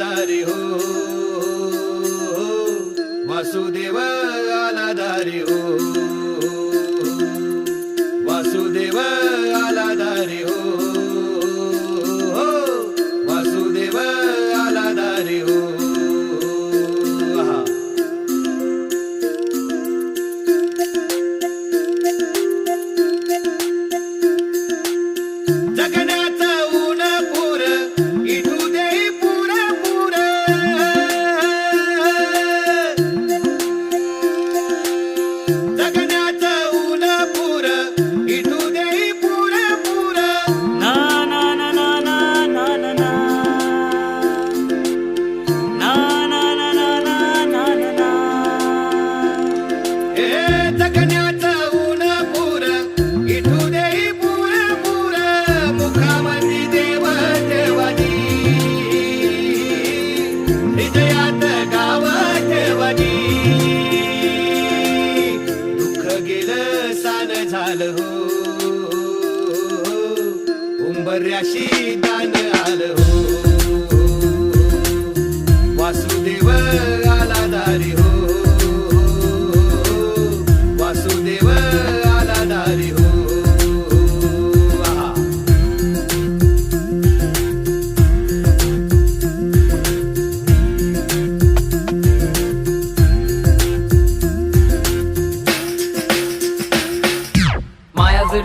दारी हो, हो, हो. वासुदेवा झालं हो उंबऱ्याशी दान आलं हो.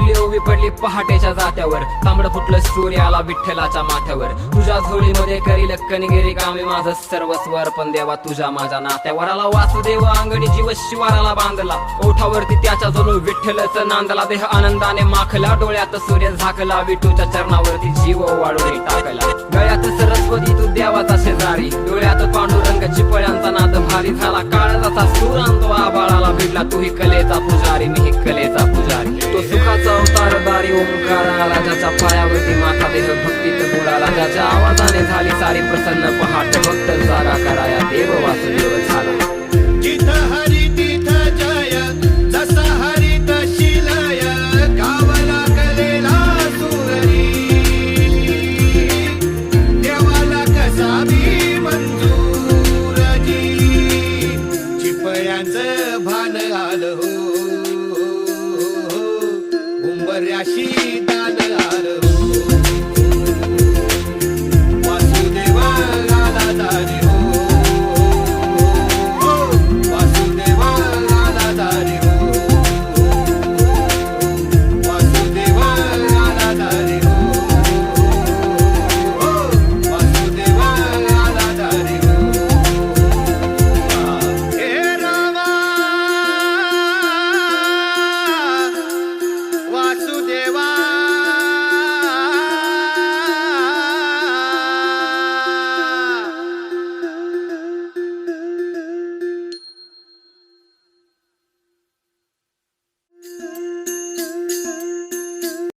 माया ओवी पडली पहाटेच्या जात्यावर. तांबड फुटलं सूर्य आला विठ्ठलाच्या माथ्यावर. तुझ्या झोळीमध्ये करील कणगिरी कामे माझं सर्वस्व अर्पण देवा तुझ्या माझ्या नात्यावर आला वासुदेव अंगणी जीव शिवाराला बांधला. ओठावरती त्याच्या जणू विठ्ठलच नांदला. देह आनंदाने माखला डोळ्यात सूर्य झाकला विठूच्या चरणावरती जीव वाढून टाकला. गळ्यात सरस्वती तू देवाचा शेजारी. डोळ्यात पांडुरंग चिपळ्यांचा नाद भारी झाला. काळजाचा सूर आणतो आबाळाला भिडला. तू ही कलेचा पुजारी मी ही कलेचा ओंकार आला ज्याच्या पायावरती माथा देह भक्तीत बुडाला ज्याच्या आवाजाने झाली सारी प्रसन्न पहाट भक्त जागा कराया देव वासुदेव झाला. जिथं हरी तिथं जय जसा हरी तशी लय गावाला कलेला सुररी. देवाला कसा मी मंजूर जी चिपळ्यांचं भान आलं हो. así.